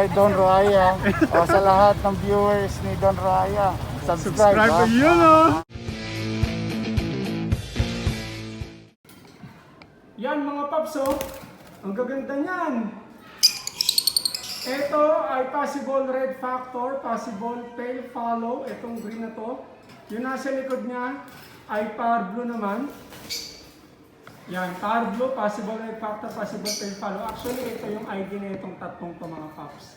Hi Don Roaya. o sa lahat ng viewers ni Don Roaya, subscribe. Subscribe ha? yun, oh. Yan mga paps, oh. Ang gaganda niyan. Ito ay possible red factor, possible tail follow. Itong green na to. Yung nasa likod niya ay power blue naman. Yan, power blue, possible red factor, possible tail follow. Actually, ito yung ID na itong tatlong to mga paps.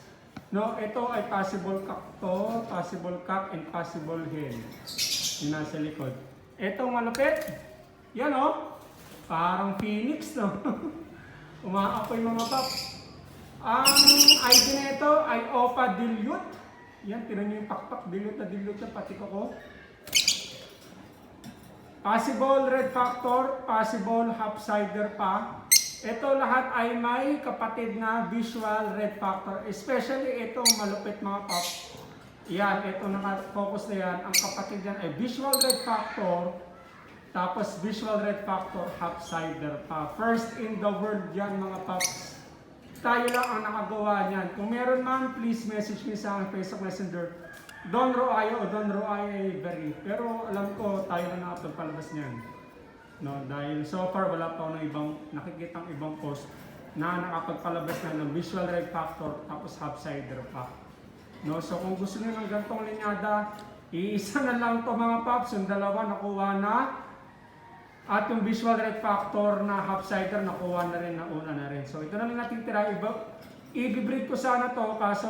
No, ito ay possible cock to, possible cock, and possible hen. Yung nasa likod. Ito malapit. Yan oh. Parang phoenix no. Umaapoy mga paps. Ang ID na ito ay Opa Dilute. Yan, tinan nyo yung pakpak. Dilute na dilute na pati ko ko. Possible red factor, possible half cider pa. Ito lahat ay may kapatid na visual red factor. Especially itong malupit mga pop. Yan, ito naka-focus na yan. Ang kapatid yan ay visual red factor. Tapos visual red factor, half cider pa. First in the world yan mga pops. Tayo lang ang nakagawa niyan. Kung meron man, please message me sa Facebook Messenger. Don Roayo o Don Roayo Berry. Pero alam ko, tayo na nakapagpalabas niyan. No, dahil so far wala pa ng ibang nakikitang ibang post na nakapagpalabas na ng visual red factor tapos half cider pa. No, so kung gusto niyo ng gantong linyada, iisa na lang to mga paps, yung dalawa nakuha na at yung visual red factor na half cider nakuha na rin, nauna na rin. So ito na lang natitira. Iba, i-breed ko sana to kaso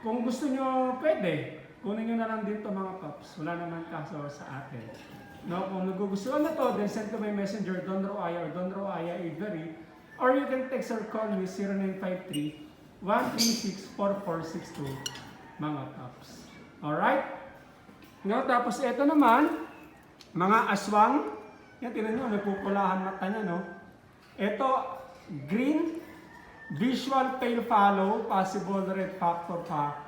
kung gusto nyo, pwede. Kunin nyo na lang dito mga paps. Wala naman kaso sa atin. No, kung nagugustuhan na to, then send to my messenger, Don Roaya or Don Roaya Avery. Or you can text or call me 0953 136 mga paps. Alright? No, tapos ito naman, mga aswang, yan, tinan nyo, nagpupulahan mata niya, no? Ito, green, visual pale follow, possible red factor pa,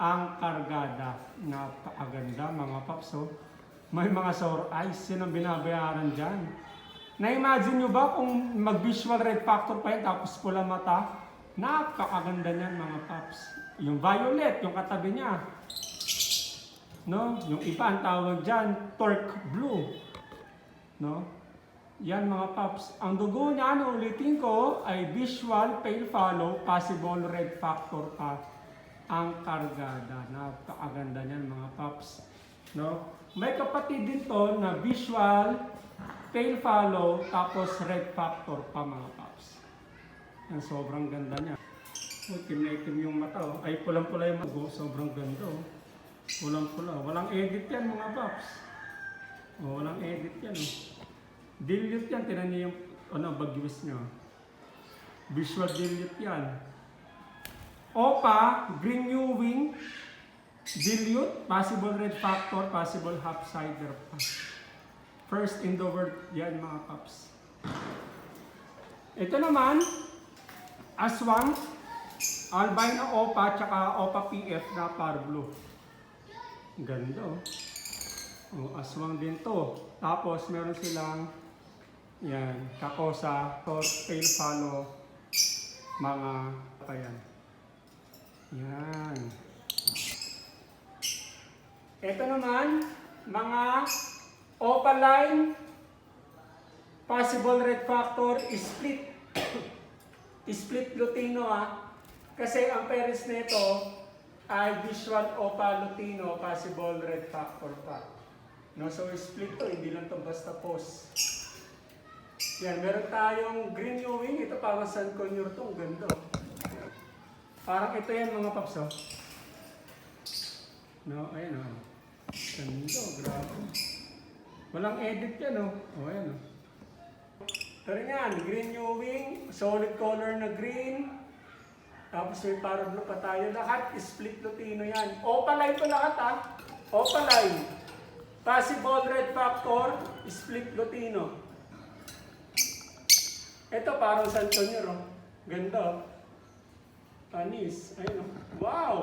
ang kargada. Napakaganda, mga paps, oh. May mga sore eyes, yun ang binabayaran dyan. Na-imagine nyo ba kung mag-visual red factor pa yan, tapos pula mata? Napakaganda niyan, mga paps. Yung violet, yung katabi niya. No? Yung iba ang tawag dyan, torque blue. No? Yan mga paps. Ang dugo niya, ano ulitin ko, ay visual pale follow, possible red factor pa ang kargada. Napakaganda niyan mga paps. No? May kapatid din to na visual pale follow, tapos red factor pa mga paps. Yan, sobrang ganda niya. Itim na itim yung mata. Oh. Ay, pulang-pula yung mata. Sobrang ganda. Oh. Pulang-pula. Walang edit yan mga paps. Oh, walang edit yan. Oh. Dilute yan. Tinan niyo yung ano, bagyos niya. Visual dilute yan. Opa, green new wing, dilute, possible red factor, possible half cider. First in the world yan mga paps. Ito naman, aswang, albino opa, tsaka opa PF na par blue. Ganda oh. Oh, aswang din to. Tapos meron silang yan, kakosa, tor, tail follow, mga pa yan. Yan. Ito naman, mga opaline, possible red factor, split. split Lutino ah. Kasi ang parents nito ay visual opa Lutino, possible red factor pa. No, so split to, hindi lang to basta post. Yan, meron tayong green new wing. Ito parang San Conyor to. Ang ganda. Parang ito yan mga paps, oh. No, ayan, oh. Ganda, oh, grabe. Walang edit yan, oh. Oh, ayan, oh. Pero yan, green new wing, solid color na green. Tapos may para blue pa tayo. Lahat split Lutino yan. Opaline to lahat, ah. Opaline. Possible red factor, split Lutino. Ito parang San Antonio, oh. Ganda, oh. Panis. Ayun, oh. Wow!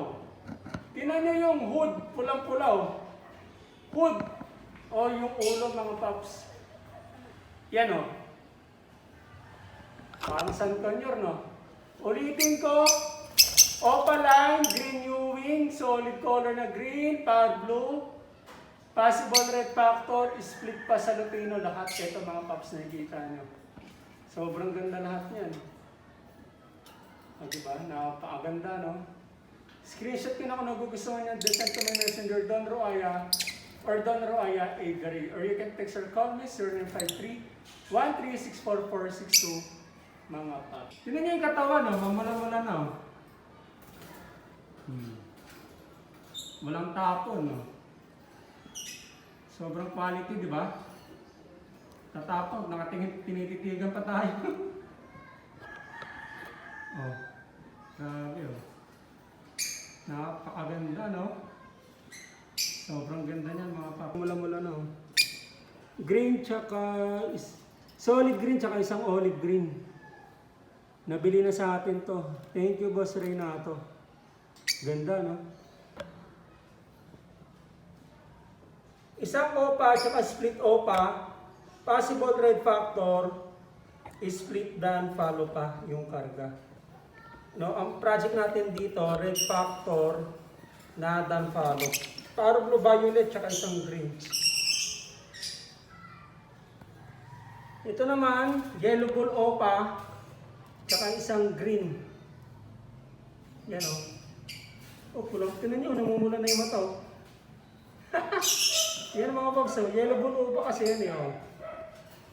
Tinan niyo yung hood, pulang-pula, oh. Hood. O yung ulo, mga paps. Yan, oh. Parang San Antonio, no? Ulitin ko. Opaline, green new wing, solid color na green, power blue, possible red factor, split pa sa Lupino, lahat ito mga paps na nakikita nyo. Sobrang ganda lahat niyan. O diba? Napakaganda, no? Screenshot ko na kung nagugustuhan niya, then send to my messenger, Don Roaya, or Don Roaya Avery. Or you can text or call me, 0953 1364462 mga paps. Tingnan niyo yung katawan, no? Mamula-mula na, oh. Hmm. Walang tapon, no? Sobrang quality, di ba? Tatapon, nakatingin, tinititigan pa tayo. oh, grabe, oh. Napakaganda, no? Sobrang ganda niyan, mga papa. Mula-mula, no? Green, tsaka... Is, solid green, tsaka isang olive green. Nabili na sa atin to. Thank you, Boss Renato. Ganda, no? Isang OPA at split OPA, possible red factor, split dan follow pa yung karga. No, ang project natin dito, red factor na dan follow. Para blue violet tsaka isang green. Ito naman, yellow bull OPA, tsaka isang green. Yan o. Oh, pulang. Tinan nyo, namumula na yung mata oh. yan mga pops, oh. yellow bull OPA kasi yan eh. Oh.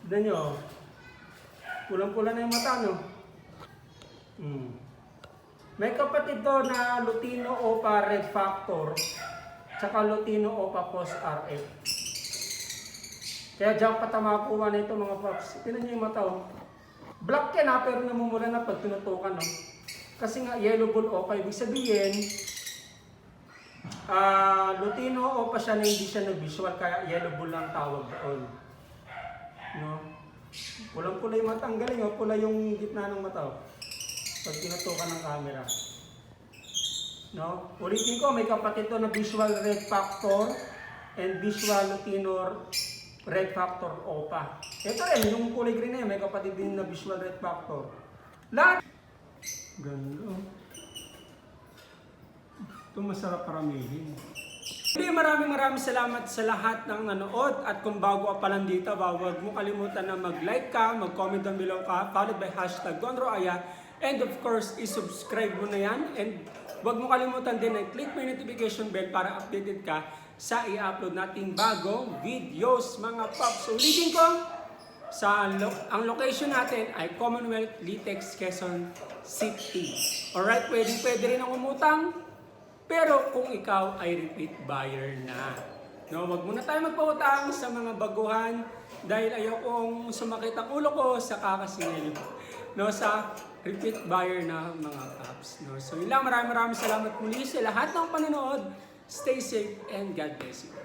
Tignan nyo. oh. Pulang-pula na yung mata, no? Hmm. May kapatid to na Lutino OPA Red Factor tsaka Lutino OPA Post RF. Kaya diyan patamakuha na ito mga pops. Tingnan niyo yung mata oh. Black yan ha, pero namumula na pag tinutukan no. Kasi nga yellow bull OPA, ibig sabihin ah Lutino OPA siya na hindi siya nag-visual kaya yellow bull lang tawag doon. No? Pulang pula yung mata. Ang galing oh. Pula yung gitna ng mata oh. Pag tinutukan ng camera. No? Ulitin ko, may kapatid to na visual red factor and visual Lutinor red factor OPA. Ito rin, yung kulay green na yun, may kapatid din na visual red factor. Lahat! Ganda. oh. Ito masarap paramihin. Hindi, maraming maraming salamat sa lahat ng nanood at kung bago pa lang dito, huwag mo kalimutan na mag-like ka, mag-comment down below ka, followed by hashtag GonRoaya, and of course, i-subscribe mo na yan, and huwag mo kalimutan din na click mo yung notification bell para updated ka sa i-upload nating bagong videos, mga pops. Ulitin ko, sa lo- ang location natin ay Commonwealth Litex Quezon City. Alright, pwede pwede rin ang umutang. Pero kung ikaw ay repeat buyer na. No, wag muna tayo magpautang sa mga baguhan dahil ayokong sumakit ang ulo ko sa kakasingil. No, sa repeat buyer na mga caps. No, so yun lang, maraming maraming salamat muli sa lahat ng panonood. Stay safe and God bless you.